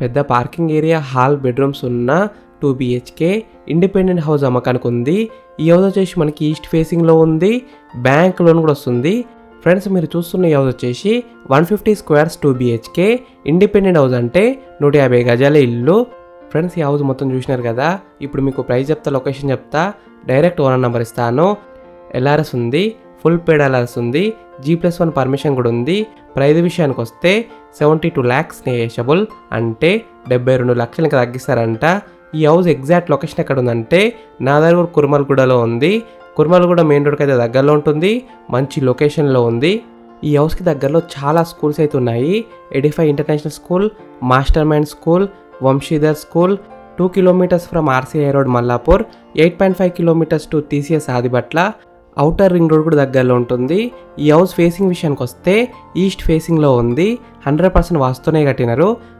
పెద్ద parking area hall bedrooms ఉన్న two BHK independent house అమ్మకానికి ఉంది. ఈ హౌస్ వచ్చేసి మనకి ఈస్ట్ ఫేసింగ్లో ఉంది. బ్యాంక్ లోన్ కూడా వస్తుంది. ఫ్రెండ్స్ మీరు చూస్తున్న ఈ హౌస్ వచ్చేసి one fifty squares two BHK independent house అంటే నూట యాభై గజాల ఇల్లు. ఫ్రెండ్స్ ఈ హౌస్ మొత్తం చూసినారు కదా? ఇప్పుడు మీకు ప్రైస్ చెప్తా లొకేషన్ చెప్తా డైరెక్ట్ ఓనర్ నెంబర్ ఇస్తాను. ఎల్ఆర్ఎస్ ఉంది. ఫుల్ పేడ్ అలర్స్ ఉంది. జీ ప్లస్ వన్ పర్మిషన్ కూడా ఉంది. ప్రైజ్ విషయానికి వస్తే సెవెంటీ టూ ల్యాక్స్ నేషబుల్ అంటే డెబ్బై రెండు లక్షలకి తగ్గిస్తారంట. ఈ హౌస్ ఎగ్జాక్ట్ లొకేషన్ ఎక్కడ ఉందంటే నాదర్గూర్ కుర్మల్గూడలో ఉంది. కుర్మల్గూడ మెయిన్ రోడ్కి అయితే దగ్గరలో ఉంటుంది. మంచి లొకేషన్లో ఉంది. ఈ హౌస్కి దగ్గరలో చాలా స్కూల్స్ అయితే ఉన్నాయి. Edify international school master mind school Vamshidhar school two kilometres from RCI road Mallapur eight point five kilometres to TCS Adibatla outer ring road కూడా దగ్గరలో ఉంటుంది. ఈ హౌస్ ఫేసింగ్ విషయానికి వస్తే ఈస్ట్ ఫేసింగ్లో ఉంది. హండ్రెడ్ పర్సెంట్ వాస్తునే కట్టినారు.